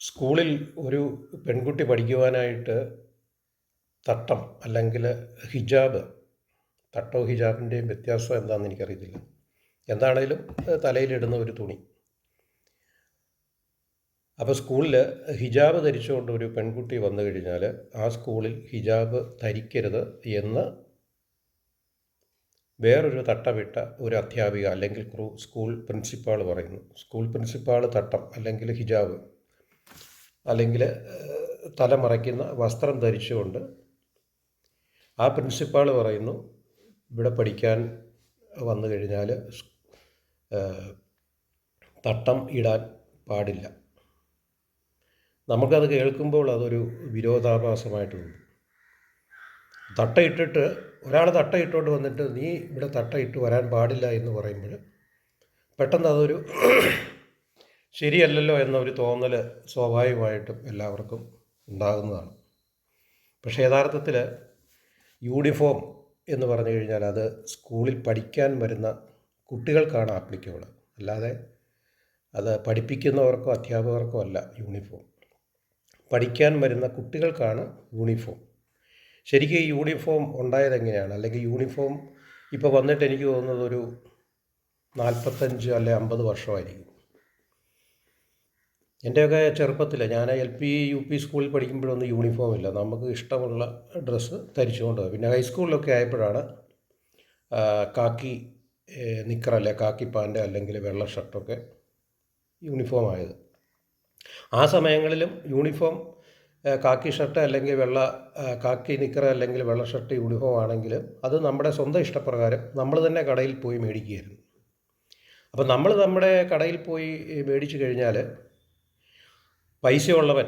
സ്കൂളിൽ ഒരു പെൺകുട്ടി പഠിക്കുവാനായിട്ട് തട്ടം അല്ലെങ്കിൽ ഹിജാബ് തട്ടോ ഹിജാബിന്റെയും വ്യത്യാസം എന്താണെന്ന് എനിക്കറിയത്തില്ല. എന്താണേലും തലയിലിടുന്ന ഒരു തുണി. അപ്പോൾ സ്കൂളിൽ ഹിജാബ് ധരിച്ചുകൊണ്ട് ഒരു പെൺകുട്ടി വന്നു കഴിഞ്ഞാൽ ആ സ്കൂളിൽ ഹിജാബ് ധരിക്കരുത് എന്ന് വേറൊരു തട്ടമിട്ട ഒരു അധ്യാപിക അല്ലെങ്കിൽ സ്കൂൾ പ്രിൻസിപ്പാൾ പറയുന്നു. സ്കൂൾ പ്രിൻസിപ്പാൾ തട്ടം അല്ലെങ്കിൽ ഹിജാബ്. അല്ലെങ്കിൽ തലമറയ്ക്കുന്ന തല മറയ്ക്കുന്ന വസ്ത്രം ധരിച്ചുകൊണ്ട് ആ പ്രിൻസിപ്പാൾ പറയുന്നു ഇവിടെ പഠിക്കാൻ വന്നു കഴിഞ്ഞാൽ തട്ടം ഇടാൻ പാടില്ല. നമുക്കത് കേൾക്കുമ്പോൾ അതൊരു വിരോധാഭാസമായിട്ട് തോന്നും തട്ടയിട്ടിട്ട് ഒരാൾ തട്ടയിട്ടോണ്ട് വന്നിട്ട് നീ ഇവിടെ തട്ടയിട്ട് വരാൻ പാടില്ല എന്ന് പറയുമ്പോൾ പെട്ടെന്ന് അതൊരു ശരിയല്ലല്ലോ എന്നൊരു തോന്നൽ സ്വാഭാവികമായിട്ടും എല്ലാവർക്കും ഉണ്ടാകുന്നതാണ്. പക്ഷേ യഥാർത്ഥത്തിൽ യൂണിഫോം എന്ന് പറഞ്ഞു കഴിഞ്ഞാൽ അത് സ്കൂളിൽ പഠിക്കാൻ വരുന്ന കുട്ടികൾക്കാണ് ആപ്ലിക്കബിൾ അല്ലാതെ അത് പഠിപ്പിക്കുന്നവർക്കോ അധ്യാപകർക്കോ അല്ല യൂണിഫോം. പഠിക്കാൻ വരുന്ന കുട്ടികൾക്കാണ് യൂണിഫോം. ശരിക്കും ഈ യൂണിഫോം ഉണ്ടായത് എങ്ങനെയാണ്? അല്ലെങ്കിൽ യൂണിഫോം ഇപ്പോൾ വന്നിട്ട് എനിക്ക് തോന്നുന്നത് ഒരു നാൽപ്പത്തഞ്ച് അല്ലെ അമ്പത് വർഷമായിരിക്കും. എന്റെയൊക്കെ ചെറുപ്പത്തിൽ ഞാൻ എൽ പി യു പി സ്കൂളിൽ പഠിക്കുമ്പോഴൊന്നും യൂണിഫോം ഇല്ല. നമുക്ക് ഇഷ്ടമുള്ള ഡ്രസ്സ് ധരിച്ചുകൊണ്ട് പിന്നെ ഹൈസ്കൂളിലൊക്കെ ആയപ്പോഴാണ് കാക്കി നിക്കർ അല്ലെ കാക്കി പാന്റ് അല്ലെങ്കിൽ വെള്ള ഷർട്ടൊക്കെ യൂണിഫോം ആയത്. ആ സമയങ്ങളിലും യൂണിഫോം കാക്കി ഷർട്ട് അല്ലെങ്കിൽ വെള്ള കാക്കി നിക്കർ അല്ലെങ്കിൽ വെള്ള ഷർട്ട് യൂണിഫോം ആണെങ്കിൽ അത് നമ്മുടെ സ്വന്തം ഇഷ്ടപ്രകാരം നമ്മൾ തന്നെ കടയിൽ പോയി മേടിക്കുകയായിരുന്നു. അപ്പോൾ നമ്മൾ നമ്മുടെ കടയിൽ പോയി മേടിച്ചു കഴിഞ്ഞാൽ പൈസയുള്ളവൻ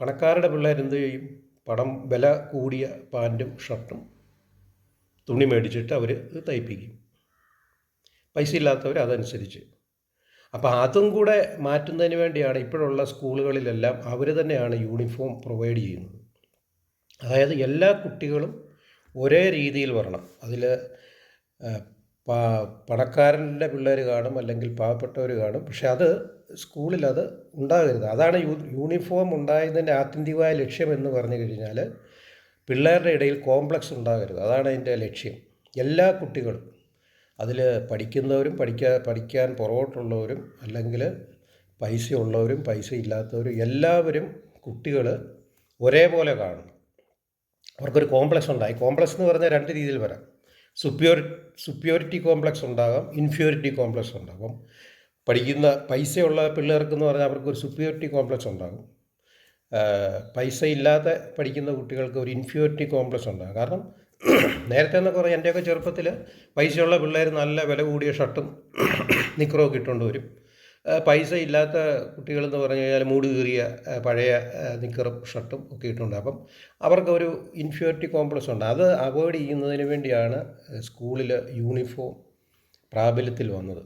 പണക്കാരുടെ പിള്ളേർ എന്ത് ചെയ്യും? പണം വില കൂടിയ പാന്റും ഷർട്ടും തുണി മേടിച്ചിട്ട് അവർ തയ്പ്പിക്കും. പൈസ ഇല്ലാത്തവർ അതനുസരിച്ച്. അപ്പോൾ അതും കൂടെ മാറ്റുന്നതിന് വേണ്ടിയാണ് ഇപ്പോഴുള്ള സ്കൂളുകളിലെല്ലാം അവർ തന്നെയാണ് യൂണിഫോം പ്രൊവൈഡ് ചെയ്യുന്നത്. അതായത് എല്ലാ കുട്ടികളും ഒരേ രീതിയിൽ വരണം. അതിൽ പണക്കാരന്റെ പിള്ളേർ കാണും അല്ലെങ്കിൽ പാവപ്പെട്ടവർ കാണും. പക്ഷെ അത് സ്കൂളിൽ അത് ഉണ്ടാകരുത്. അതാണ് യൂണിഫോം ഉണ്ടായതിന്റെ ആത്യന്തികമായ ലക്ഷ്യം എന്ന് പറഞ്ഞു കഴിഞ്ഞാൽ പിള്ളേരുടെ ഇടയിൽ കോംപ്ലക്സ് ഉണ്ടാകരുത്. അതാണ് അതിന്റെ ലക്ഷ്യം. എല്ലാ കുട്ടികളും അതിൽ പഠിക്കുന്നവരും പഠിക്കാ പഠിക്കാൻ പുറകോട്ടുള്ളവരും അല്ലെങ്കിൽ പൈസ ഉള്ളവരും പൈസ ഇല്ലാത്തവരും എല്ലാവരും കുട്ടികൾ ഒരേപോലെ കാണണം അവർക്കൊരു കോംപ്ലക്സ് ഉണ്ടായി. കോംപ്ലക്സ് എന്ന് പറഞ്ഞാൽ രണ്ട് രീതിയിൽ വരാം. സുപ്യോറി സുപ്യോറിറ്റി കോംപ്ലക്സ് ഉണ്ടാകാം ഇൻഫ്യൂരിറ്റി കോംപ്ലക്സ് ഉണ്ടാകും. പഠിക്കുന്ന പൈസയുള്ള പിള്ളേർക്കെന്ന് പറഞ്ഞാൽ പറഞ്ഞാൽ അവർക്കൊരു സുപ്യോറിറ്റി കോംപ്ലക്സ് ഉണ്ടാകും. പൈസ ഇല്ലാതെ പഠിക്കുന്ന കുട്ടികൾക്ക് ഒരു ഇൻഫ്യൂരിറ്റി കോംപ്ലക്സ് ഉണ്ടാകും. കാരണം നേരത്തെ എന്നൊക്കെ പറഞ്ഞാൽ എന്റെയൊക്കെ ചെറുപ്പത്തിൽ പൈസയുള്ള പിള്ളേർ നല്ല വില കൂടിയ ഷർട്ടും നിക്കറൊക്കെ ഇട്ടുകൊണ്ട് വരും. പൈസ ഇല്ലാത്ത കുട്ടികളെന്ന് പറഞ്ഞു കഴിഞ്ഞാൽ മൂട് കീറിയ പഴയ നിക്കറും ഷർട്ടും ഒക്കെ ഇട്ടുണ്ട്. അപ്പം അവർക്കൊരു ഇൻഫ്യൂരിറ്റി കോംപ്ലക്സ് ഉണ്ട്. അത് അവോയ്ഡ് ചെയ്യുന്നതിന് വേണ്ടിയാണ് സ്കൂളിൽ യൂണിഫോം പ്രാബല്യത്തിൽ വന്നത്.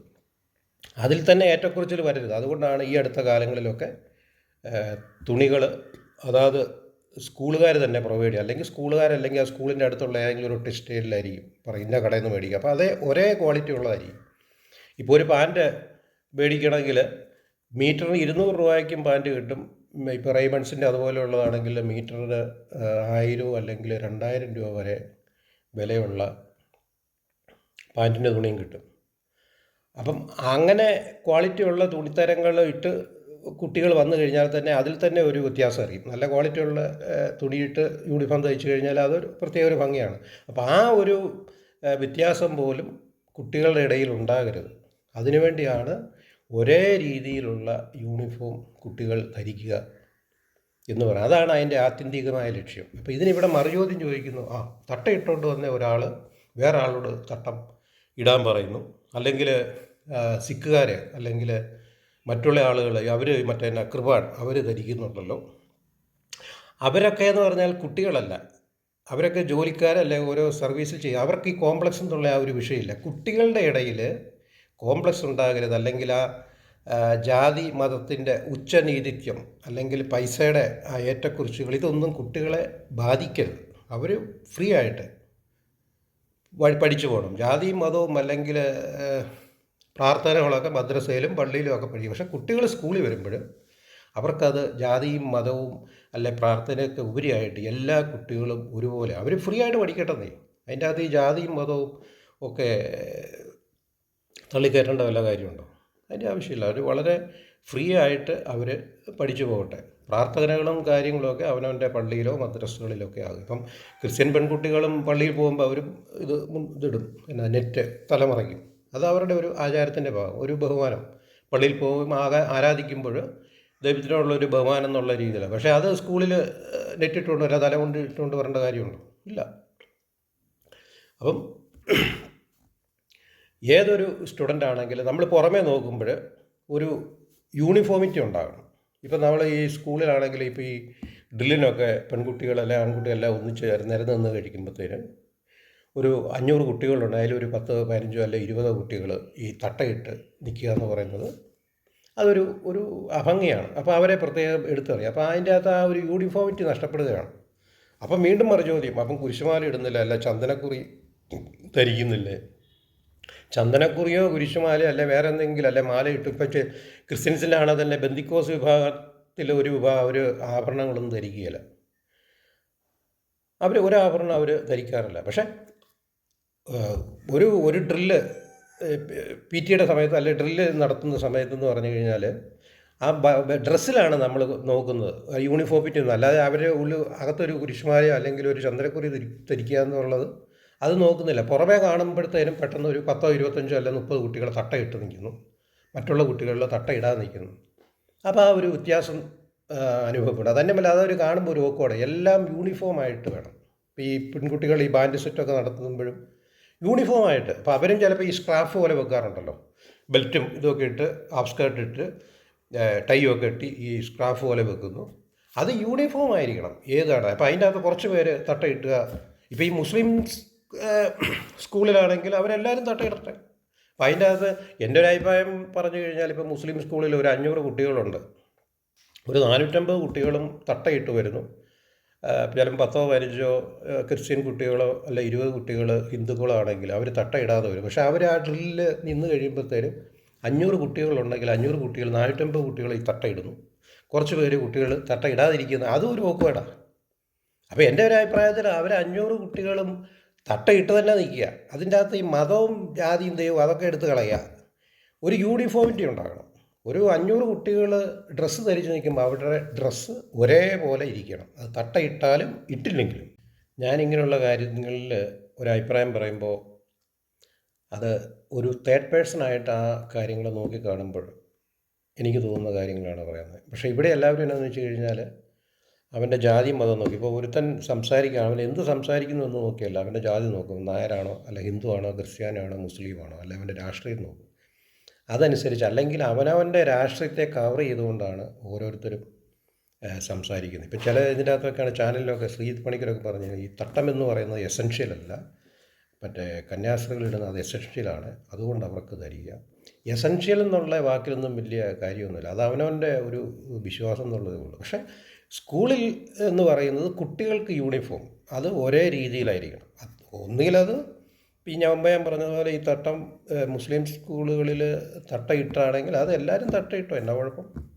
അതിൽ തന്നെ ഏറ്റക്കുറച്ചിൽ വരരുത്. അതുകൊണ്ടാണ് ഈ അടുത്ത കാലങ്ങളിലൊക്കെ തുണികൾ അതായത് സ്കൂളുകാർ തന്നെ പ്രൊവൈഡ് ചെയ്യുക. അല്ലെങ്കിൽ സ്കൂളുകാരല്ലെങ്കിൽ ആ സ്കൂളിന്റെ അടുത്തുള്ള ഏതെങ്കിലും ഒരു ടെക്സ്റ്റൈലിലായിരിക്കും പറയും ഇന്ന കടയിൽ നിന്ന് മേടിക്കുക. അപ്പോൾ അതേ ഒരേ ക്വാളിറ്റി ഉള്ളതായിരിക്കും. ഇപ്പോൾ ഒരു പാന്റ് മേടിക്കണമെങ്കിൽ മീറ്ററിന് ഇരുന്നൂറ് രൂപയ്ക്കും പാന്റ് കിട്ടും. ഇപ്പോൾ റൈമൺസിന്റെ അതുപോലെയുള്ളതാണെങ്കിൽ മീറ്ററിന് ആയിരം അല്ലെങ്കിൽ രണ്ടായിരം രൂപ വരെ വിലയുള്ള പാന്റിന്റെ തുണിയും കിട്ടും. അപ്പം അങ്ങനെ ക്വാളിറ്റിയുള്ള തുണിത്തരങ്ങൾ ഇട്ട് കുട്ടികൾ വന്നു കഴിഞ്ഞാൽ തന്നെ അതിൽ തന്നെ ഒരു വ്യത്യാസം അറിയും നല്ല ക്വാളിറ്റിയുള്ള തുണിയിട്ട് യൂണിഫോം തയ്ച്ചു കഴിഞ്ഞാൽ അതൊരു പ്രത്യേക ഒരു ഭംഗിയാണ്. അപ്പോൾ ആ ഒരു വ്യത്യാസം പോലും കുട്ടികളുടെ ഇടയിൽ ഉണ്ടാകരുത്. അതിനുവേണ്ടിയാണ് ഒരേ രീതിയിലുള്ള യൂണിഫോം കുട്ടികൾ ധരിക്കുക എന്ന് പറയുന്നത് അതാണ് അതിന്റെ ആത്യന്തികമായ ലക്ഷ്യം. അപ്പോൾ ഇതിനിവിടെ മറുചോദ്യം ചോദിക്കുന്നു ആ തട്ടയിട്ടുകൊണ്ട് വന്ന ഒരാൾ വേറെ ആളോട് തട്ടം ഇടാൻ പറയുന്നു. അല്ലെങ്കിൽ സിക്കുകാർ അല്ലെങ്കിൽ മറ്റുള്ള ആളുകൾ അവർ മറ്റേ കൃപാൺ അവർ ധരിക്കുന്നുണ്ടല്ലോ. അവരൊക്കെ എന്ന് പറഞ്ഞാൽ കുട്ടികളല്ല. അവരൊക്കെ ജോലിക്കാരല്ലേ ഓരോ സർവീസിൽ ചെയ്യുക. അവർക്ക് ഈ കോംപ്ലക്സ് എന്നുള്ള ആ ഒരു വിഷയമില്ല. കുട്ടികളുടെ ഇടയിൽ കോംപ്ലക്സ് ഉണ്ടാകരുത്. അല്ലെങ്കിൽ ആ, ജാതി മതത്തിന്റെ ഉച്ചനീതിത്വം അല്ലെങ്കിൽ പൈസയുടെ ഏറ്റക്കുറിച്ചുകൾ ഇതൊന്നും കുട്ടികളെ ബാധിക്കരുത്. അവർ ഫ്രീ ആയിട്ട് പഠിച്ചു പോകണം. ജാതിയും മതവും അല്ലെങ്കിൽ പ്രാർത്ഥനകളൊക്കെ മദ്രസയിലും പള്ളിയിലും ഒക്കെ പഠിക്കും. പക്ഷേ കുട്ടികൾ സ്കൂളിൽ വരുമ്പോൾ അവർക്കത് ജാതിയും മതവും അല്ലെ പ്രാർത്ഥനയൊക്കെ ഉപരിയായിട്ട് എല്ലാ കുട്ടികളും ഒരുപോലെ അവർ ഫ്രീ ആയിട്ട് പഠിക്കട്ടെന്നേ അതിന്റെ അകത്ത് ഈ ജാതിയും മതവും ഒക്കെ തള്ളിക്കയറ്റേണ്ട വല്ല കാര്യമുണ്ടോ? അതിന്റെ ആവശ്യമില്ല. അവർ വളരെ ഫ്രീ ആയിട്ട് അവർ പഠിച്ചു പോകട്ടെ. പ്രാർത്ഥനകളും കാര്യങ്ങളൊക്കെ അവനവന്റെ പള്ളിയിലോ മദ്രസകളിലോ ഒക്കെ ആകും. ഇപ്പം ക്രിസ്ത്യൻ പെൺകുട്ടികളും പള്ളിയിൽ പോകുമ്പോൾ അവരും ഇത് ഇതിടും. എന്നാ നെറ്റ് തലമറയ്ക്കും. അത് അവരുടെ ഒരു ആചാരത്തിന്റെ ഭാഗം ഒരു ബഹുമാനം. പള്ളിയിൽ പോകും ആകാ ആരാധിക്കുമ്പോൾ ദൈവത്തിനോടുള്ളൊരു ബഹുമാനം എന്നുള്ള രീതിയിലാണ്. പക്ഷേ അത് സ്കൂളിൽ നെറ്റ് അല്ല തല കൊണ്ട് ഇട്ടുകൊണ്ട് വരേണ്ട കാര്യമുണ്ടോ? ഇല്ല. അപ്പം ഏതൊരു സ്റ്റുഡന്റ് ആണെങ്കിലും നമ്മൾ പുറമേ നോക്കുമ്പോൾ ഒരു യൂണിഫോമിറ്റി ഉണ്ടാകണം. ഇപ്പം നമ്മൾ ഈ സ്കൂളിലാണെങ്കിൽ ഇപ്പോൾ ഈ ഡ്രില്ലിനൊക്കെ പെൺകുട്ടികളെല്ലാം ആൺകുട്ടികളെല്ലാം ഒന്നിച്ച് നിരന്ന് നിന്ന് കഴിക്കുമ്പോഴത്തേന് ഒരു അഞ്ഞൂറ് കുട്ടികളുണ്ട്. ഒരു പത്ത് പതിനഞ്ചോ അല്ലെ ഇരുപതോ കുട്ടികൾ ഈ തട്ടയിട്ട് നിൽക്കുക എന്ന് പറയുന്നത് അതൊരു ഒരു അഭംഗിയാണ്. അപ്പോൾ അവരെ പ്രത്യേകം എടുത്തറിയാം. അപ്പോൾ അതിന്റെ അകത്ത് ആ ഒരു യൂണിഫോമിറ്റി നഷ്ടപ്പെടുകയാണ്. അപ്പം വീണ്ടും മറു ചോദ്യം അപ്പം കുരിശുമാല ഇടുന്നില്ല അല്ല ചന്ദനക്കുറി ധരിക്കുന്നില്ലേ. ചന്ദനക്കുറിയോ കുരിശുമാലയോ അല്ലെ വേറെ എന്തെങ്കിലും അല്ലെ മാല ഇട്ട് പക്ഷേ ക്രിസ്ത്യൻസിലാണെങ്കിൽ തന്നെ ബന്ദിക്കോസ് വിഭാഗത്തിൽ ഒരു വിഭാഗം ഒരു ആഭരണങ്ങളൊന്നും ധരിക്കുകയില്ല. അവർ ഒരാഭരണം അവർ ധരിക്കാറില്ല. പക്ഷേ ഒരു ഒരു ഡ്രില്ല് പി ടിയുടെ സമയത്ത് അല്ലെ ഡ്രില്ല് നടത്തുന്ന സമയത്തെന്ന് പറഞ്ഞു കഴിഞ്ഞാൽ ആ ഡ്രസ്സിലാണ് നമ്മൾ നോക്കുന്നത്. യൂണിഫോം ഒന്നും അല്ലാതെ അവരെ ഉള്ളിൽ അകത്തൊരു കുരിശുമാലയോ അല്ലെങ്കിൽ ഒരു ചന്ദ്രക്കുറി ധരി ധരിക്കുക എന്നുള്ളത് അത് നോക്കുന്നില്ല. പുറമേ കാണുമ്പോഴത്തേനും പെട്ടെന്ന് ഒരു പത്തോ ഇരുപത്തഞ്ചോ അല്ല മുപ്പത് കുട്ടികൾ തട്ടയിട്ട് നിൽക്കുന്നു. മറ്റുള്ള കുട്ടികളിൽ തട്ടയിടാതെ നിൽക്കുന്നു. അപ്പോൾ ആ ഒരു വ്യത്യാസം അനുഭവപ്പെടും. അതന്നെ അതവർ കാണുമ്പോൾ ഒരു ഓക്കോടെ. എല്ലാം യൂണിഫോം ആയിട്ട് വേണം. ഈ പെൺകുട്ടികൾ ഈ ബാൻഡ് സെറ്റൊക്കെ നടത്തുമ്പോഴും യൂണിഫോം ആയിട്ട് അപ്പോൾ അവരും ചിലപ്പോൾ ഈ സ്ക്രാഫ് പോലെ വെക്കാറുണ്ടല്ലോ. ബെൽറ്റും ഇതൊക്കെ ഇട്ട് ഹാഫ് സ്കേർട്ട് ഇട്ട് ടൈ ഒക്കെ ഇട്ട് ഈ സ്ക്രാഫ് പോലെ വെക്കുന്നു. അത് യൂണിഫോം ആയിരിക്കണം ഏതാണ്? അപ്പോൾ അതിന്റെ അകത്ത് കുറച്ച് പേര് തട്ട ഇട്ടുക ഇപ്പോൾ ഈ മുസ്ലിം സ്കൂളിലാണെങ്കിൽ അവരെല്ലാവരും തട്ടയിടട്ടെ. അപ്പം അതിന്റെ അകത്ത് എന്റെ ഒരു അഭിപ്രായം പറഞ്ഞു കഴിഞ്ഞാൽ ഇപ്പോൾ മുസ്ലിം സ്കൂളിൽ ഒരു അഞ്ഞൂറ് കുട്ടികളുണ്ട്. ഒരു നാനൂറ്റമ്പത് കുട്ടികളും തട്ടയിട്ട് വരുന്നു. ചിലപ്പോൾ പത്തോ പതിനഞ്ചോ ക്രിസ്ത്യൻ കുട്ടികളോ അല്ല ഇരുപത് കുട്ടികൾ ഹിന്ദുക്കളാണെങ്കിൽ അവർ തട്ടയിടാതെ വരും. പക്ഷേ അവർ ആ ഡ്രില്ലിൽ നിന്ന് കഴിയുമ്പോഴത്തേനും അഞ്ഞൂറ് കുട്ടികളുണ്ടെങ്കിൽ അഞ്ഞൂറ് കുട്ടികൾ നാനൂറ്റമ്പത് കുട്ടികൾ ഈ തട്ടയിടുന്നു. കുറച്ച് പേര് കുട്ടികൾ തട്ടയിടാതിരിക്കുന്നു അതും ഒരു പോക്കുവേടാ അപ്പോൾ എന്റെ ഒരു അഭിപ്രായത്തിൽ അവർ അഞ്ഞൂറ് കുട്ടികളും തട്ടയിട്ട് തന്നെ നിൽക്കുക. അതിന്റെ അകത്ത് ഈ മതവും ജാതിയും ദൈവവും അതൊക്കെ എടുത്ത് കളയുക. ഒരു യൂണിഫോമിറ്റി ഉണ്ടാകണം. ഒരു അഞ്ഞൂറ് കുട്ടികൾ ഡ്രസ്സ് ധരിച്ച് നിൽക്കുമ്പോൾ അവരുടെ ഡ്രസ്സ് ഒരേപോലെ ഇരിക്കണം. അത് തട്ടയിട്ടാലും ഇട്ടില്ലെങ്കിലും. ഞാനിങ്ങനെയുള്ള കാര്യങ്ങളിൽ ഒരഭിപ്രായം പറയുമ്പോൾ അത് ഒരു തേർഡ് പേഴ്സണായിട്ട് ആ കാര്യങ്ങൾ നോക്കി കാണുമ്പോൾ എനിക്ക് തോന്നുന്ന കാര്യങ്ങളാണ് പറയുന്നത്. പക്ഷേ ഇവിടെ എല്ലാവരും എന്നാന്ന് വെച്ച് കഴിഞ്ഞാൽ അവന്റെ ജാതി മതം നോക്കി. ഇപ്പോൾ ഒരുത്തൻ സംസാരിക്കുക അവൻ എന്ത് സംസാരിക്കുന്നു എന്ന് നോക്കിയല്ല. അവന്റെ ജാതി നോക്കും. നായരാണോ അല്ല ഹിന്ദു ആണോ ക്രിസ്ത്യാനാണോ മുസ്ലിമാണോ അല്ല അവന്റെ രാഷ്ട്രീയം നോക്കും. അതനുസരിച്ച് അല്ലെങ്കിൽ അവനവന്റെ രാഷ്ട്രീയത്തെ കവർ ചെയ്തുകൊണ്ടാണ് ഓരോരുത്തരും സംസാരിക്കുന്നത്. ഇപ്പം ചില ഇതിന്റെ അകത്തൊക്കെയാണ് ചാനലിലൊക്കെ ശ്രീജിത് പണിക്കരൊക്കെ പറഞ്ഞു ഈ തട്ടം എന്ന് പറയുന്നത് എസൻഷ്യൽ അല്ല. മറ്റേ കന്യാസ്ത്രീകളിടുന്ന അത് എസൻഷ്യലാണ് അതുകൊണ്ട് അവർക്ക് ധരിക്കുക. എസൻഷ്യൽ എന്നുള്ള വാക്കിലൊന്നും വലിയ കാര്യമൊന്നുമില്ല. അത് അവനവന്റെ ഒരു വിശ്വാസം എന്നുള്ളതേ ഉള്ളൂ. പക്ഷേ സ്കൂളിൽ എന്ന് പറയുന്നത് കുട്ടികൾക്ക് യൂണിഫോം. അത് ഒരേ രീതിയിലായിരിക്കണം. ഒന്നുകിലത് ഈ ഞാൻ ഞാൻ പറഞ്ഞതുപോലെ ഈ തട്ടം മുസ്ലിം സ്കൂളുകളിൽ തട്ടയിട്ടാണെങ്കിൽ അത് എല്ലാവരും തട്ടയിട്ടോ? എന്നാ കുഴപ്പം?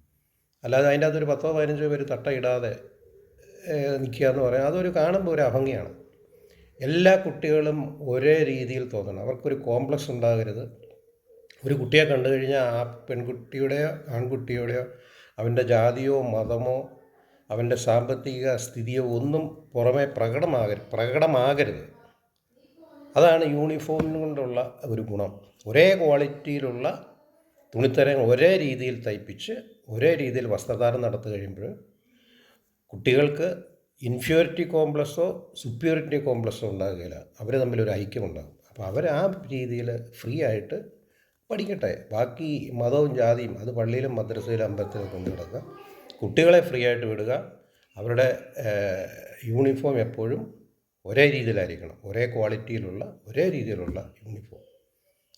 അല്ലാതെ അതിന്റെ അകത്തൊരു പത്തോ പതിനഞ്ചോ പേര് തട്ടയിടാതെ നിൽക്കുക എന്ന് പറയാം അതൊരു കാണുമ്പോൾ ഒരു അഭംഗിയാണ്. എല്ലാ കുട്ടികളും ഒരേ രീതിയിൽ തോന്നണം. അവർക്കൊരു കോംപ്ലക്സ് ഉണ്ടാകരുത്. ഒരു കുട്ടിയെ കണ്ടു കഴിഞ്ഞാൽ ആ പെൺകുട്ടിയുടെയോ ആൺകുട്ടിയുടെയോ അവന്റെ ജാതിയോ മതമോ അവന്റെ സാമ്പത്തിക സ്ഥിതിയോ ഒന്നും പുറമെ പ്രകടമാകരുത് പ്രകടമാകരുത്. അതാണ് യൂണിഫോമിന് കൊണ്ടുള്ള ഒരു ഗുണം. ഒരേ ക്വാളിറ്റിയിലുള്ള തുണിത്തരങ്ങൾ ഒരേ രീതിയിൽ തയ്പ്പിച്ച് ഒരേ രീതിയിൽ വസ്ത്രധാരണം നടത്തു കഴിയുമ്പോൾ കുട്ടികൾക്ക് ഇൻഫ്യൂരിറ്റി കോംപ്ലക്സോ സുപ്യൂരിറ്റി കോംപ്ലക്സോ ഉണ്ടാകുകയില്ല. അവർ തമ്മിലൊരു ഐക്യമുണ്ടാകും. അപ്പോൾ അവർ ആ രീതിയിൽ ഫ്രീ ആയിട്ട് പഠിക്കട്ടെ. ബാക്കി മതവും ജാതിയും അത് പള്ളിയിലും മദ്രസയിലും അമ്പലത്തിലും കൊണ്ടു കിടക്കുക. കുട്ടികളെ ഫ്രീ ആയിട്ട് വിടുക. അവരുടെ യൂണിഫോം എപ്പോഴും ഒരേ രീതിയിലായിരിക്കണം. ഒരേ ക്വാളിറ്റിയിലുള്ള ഒരേ രീതിയിലുള്ള യൂണിഫോം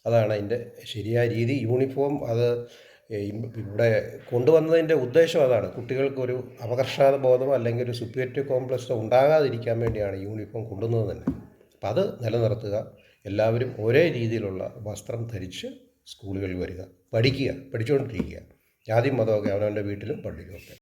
അതാണ് അതിന്റെ ശരിയായ രീതി. യൂണിഫോം അത് ഇവിടെ കൊണ്ടുവന്നതിന്റെ ഉദ്ദേശം അതാണ്. കുട്ടികൾക്കൊരു അപകർഷാത ബോധമോ അല്ലെങ്കിൽ ഒരു സുപ്പീരിയർ കോംപ്ലക്സോ ഉണ്ടാകാതിരിക്കാൻ വേണ്ടിയാണ് യൂണിഫോം കൊണ്ടുവന്നത് തന്നെ. അപ്പം അത് നിലനിർത്തുക. എല്ലാവരും ഒരേ രീതിയിലുള്ള വസ്ത്രം ധരിച്ച് സ്കൂളുകളിൽ വരിക. പഠിക്കുക. പഠിച്ചുകൊണ്ടിരിക്കുക. ജാതി മതമൊക്കെ അവനവന്റെ വീട്ടിലും പള്ളിയിലും ഒക്കെ.